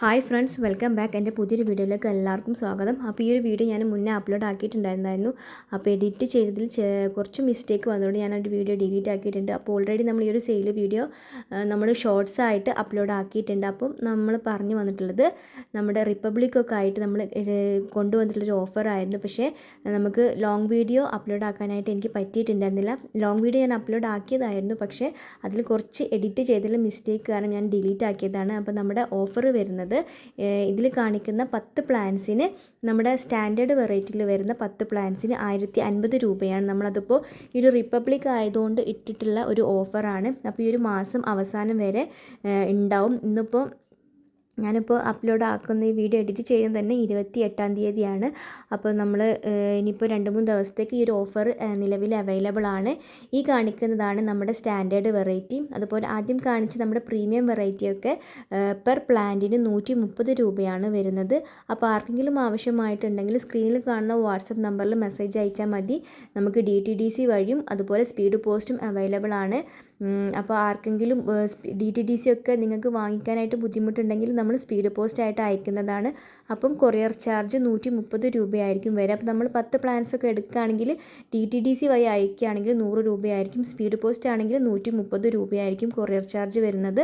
Hi friends welcome back. എന്റെ പുതിയൊരു വീഡിയോയിലേക്ക് എല്ലാവർക്കും സ്വാഗതം. അപ്പോൾ ഈ ഒരു വീഡിയോ ഞാൻ മുന്നേ അപ്ലോഡ് ആക്കിയിട്ടുണ്ടായിരുന്നു അപ്പോൾ എഡിറ്റ് ചെയ്തതിൽ കുറച്ച് മിസ്റ്റേക്ക് വന്നതുകൊണ്ട് ഞാൻ ഒരു വീഡിയോ ഡിലീറ്റ് ആക്കിയിട്ടുണ്ട്. അപ്പോൾ ഓൾറെഡി നമ്മൾ ഈ ഒരു സെയിൽ വീഡിയോ നമ്മൾ ഷോർട്സ് ആയിട്ട് അപ്ലോഡ് ആക്കിയിട്ടുണ്ട്. അപ്പം നമ്മൾ പറഞ്ഞു വന്നിട്ടുള്ളത് നമ്മുടെ റിപ്പബ്ലിക് ഒക്കെ ആയിട്ട് നമ്മൾ കൊണ്ടുവന്നിട്ടുള്ളൊരു ഓഫർ ആയിരുന്നു. പക്ഷേ നമുക്ക് ലോങ് വീഡിയോ അപ്ലോഡ് ആക്കാനായിട്ട് എനിക്ക് പറ്റിയിട്ടുണ്ടായിരുന്നില്ല. ലോങ് വീഡിയോ ഞാൻ അപ്ലോഡ് ആക്കിയതായിരുന്നു. പക്ഷേ അതിൽ കുറച്ച് എഡിറ്റ് ചെയ്തതിൽ മിസ്റ്റേക്ക് കാരണം ഞാൻ ഡിലീറ്റ് ആക്കിയതാണ്. അപ്പോൾ നമ്മുടെ ഓഫർ വരുന്നത് ഇതിൽ കാണിക്കുന്ന പത്ത് പ്ലാൻസിന് നമ്മുടെ സ്റ്റാൻഡേർഡ് വെറൈറ്റിയിൽ വരുന്ന പത്ത് പ്ലാൻസിന് ആയിരത്തി അൻപത് രൂപയാണ്. നമ്മളതിപ്പോൾ ഈ ഒരു റിപ്പബ്ലിക് ആയതുകൊണ്ട് ഇട്ടിട്ടുള്ള ഒരു ഓഫറാണ്. അപ്പോൾ ഈ ഒരു മാസം അവസാനം വരെ ഉണ്ടാവും. ഇന്നിപ്പോൾ ഞാനിപ്പോൾ അപ്ലോഡ് ആക്കുന്ന ഈ വീഡിയോ എഡിറ്റ് ചെയ്യുന്നത് തന്നെ ഇരുപത്തി എട്ടാം തീയതിയാണ്. അപ്പോൾ നമ്മൾ ഇനിയിപ്പോൾ രണ്ട് മൂന്ന് ദിവസത്തേക്ക് ഈ ഒരു ഓഫർ നിലവിൽ അവൈലബിൾ ആണ്. ഈ കാണിക്കുന്നതാണ് നമ്മുടെ സ്റ്റാൻഡേർഡ് വെറൈറ്റി അതുപോലെ ആദ്യം കാണിച്ച നമ്മുടെ പ്രീമിയം വെറൈറ്റിയൊക്കെ പെർ പ്ലാന്റിന് നൂറ്റി മുപ്പത് രൂപയാണ് വരുന്നത്. അപ്പോൾ ആർക്കെങ്കിലും ആവശ്യമായിട്ടുണ്ടെങ്കിൽ സ്ക്രീനിൽ കാണുന്ന വാട്സപ്പ് നമ്പറിൽ മെസ്സേജ് അയച്ചാൽ മതി. നമുക്ക് ഡി ടി ഡി സി വഴിയും അതുപോലെ സ്പീഡ് പോസ്റ്റും അവൈലബിൾ ആണ്. അപ്പോൾ ആർക്കെങ്കിലും ഡി ടി ഡി സി ഒക്കെ നിങ്ങൾക്ക് വാങ്ങിക്കാനായിട്ട് ബുദ്ധിമുട്ടുണ്ടെങ്കിൽ നമ്മൾ സ്പീഡ് പോസ്റ്റ് ആയിട്ട് അയക്കുന്നതാണ്. അപ്പം കൊറിയർ ചാർജ് നൂറ്റി മുപ്പത് രൂപയായിരിക്കും വരിക. അപ്പോൾ നമ്മൾ പത്ത് പ്ലാൻസ് ഒക്കെ എടുക്കുകയാണെങ്കിൽ ഡി ടി ഡി സി വഴി അയക്കുകയാണെങ്കിൽ നൂറ് രൂപയായിരിക്കും. സ്പീഡ് പോസ്റ്റ് ആണെങ്കിൽ നൂറ്റി മുപ്പത് രൂപയായിരിക്കും കൊറിയർ ചാർജ് വരുന്നത്.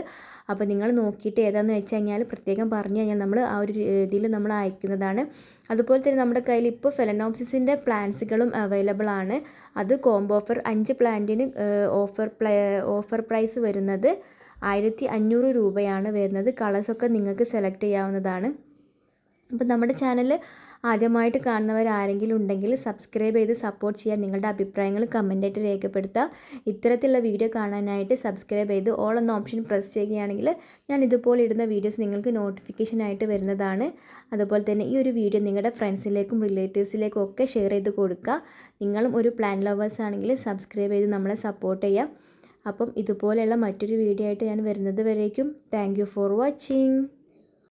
അപ്പോൾ നിങ്ങൾ നോക്കിയിട്ട് ഏതാണെന്ന് വെച്ച് കഴിഞ്ഞാൽ പ്രത്യേകം പറഞ്ഞു കഴിഞ്ഞാൽ നമ്മൾ ആ ഒരു രീതിയിൽ നമ്മൾ അയക്കുന്നതാണ്. അതുപോലെ തന്നെ നമ്മുടെ കയ്യിൽ ഇപ്പോൾ ഫെലനോപ്സിസിന്റെ പ്ലാൻസുകളും അവൈലബിൾ ആണ്. അത് കോംബോ ഓഫർ അഞ്ച് പ്ലാന്റിന് ഓഫർ ഓഫർ പ്രൈസ് വരുന്നത്. ആയിരത്തി അഞ്ഞൂറ് രൂപയാണ് വരുന്നത്. കളേഴ്സൊക്കെ നിങ്ങൾക്ക് സെലക്ട് ചെയ്യാവുന്നതാണ്. അപ്പോൾ നമ്മുടെ ചാനൽ ആദ്യമായിട്ട് കാണുന്നവർ ആരെങ്കിലും ഉണ്ടെങ്കിൽ സബ്സ്ക്രൈബ് ചെയ്ത് സപ്പോർട്ട് ചെയ്യാൻ നിങ്ങളുടെ അഭിപ്രായങ്ങൾ കമന്റായിട്ട് രേഖപ്പെടുത്തുക. ഇത്തരത്തിലുള്ള വീഡിയോ കാണാനായിട്ട് സബ്സ്ക്രൈബ് ചെയ്ത് ഓൾ എന്ന ഓപ്ഷൻ പ്രസ് ചെയ്യുകയാണെങ്കിൽ ഞാൻ ഇതുപോലെ ഇടുന്ന വീഡിയോസ് നിങ്ങൾക്ക് നോട്ടിഫിക്കേഷനായിട്ട് വരുന്നതാണ്. അതുപോലെ തന്നെ ഈ ഒരു വീഡിയോ നിങ്ങളുടെ ഫ്രണ്ട്സിലേക്കും റിലേറ്റീവ്സിലേക്കും ഒക്കെ ഷെയർ ചെയ്ത് കൊടുക്കുക. നിങ്ങളും ഒരു പ്ലാൻ ലവേഴ്സ് ആണെങ്കിൽ സബ്സ്ക്രൈബ് ചെയ്ത് നമ്മളെ സപ്പോർട്ട് ചെയ്യുക. അപ്പം ഇതുപോലെയുള്ള മറ്റൊരു വീഡിയോ ആയിട്ട് ഞാൻ വരുന്നത് വരേക്കും. Thank for watching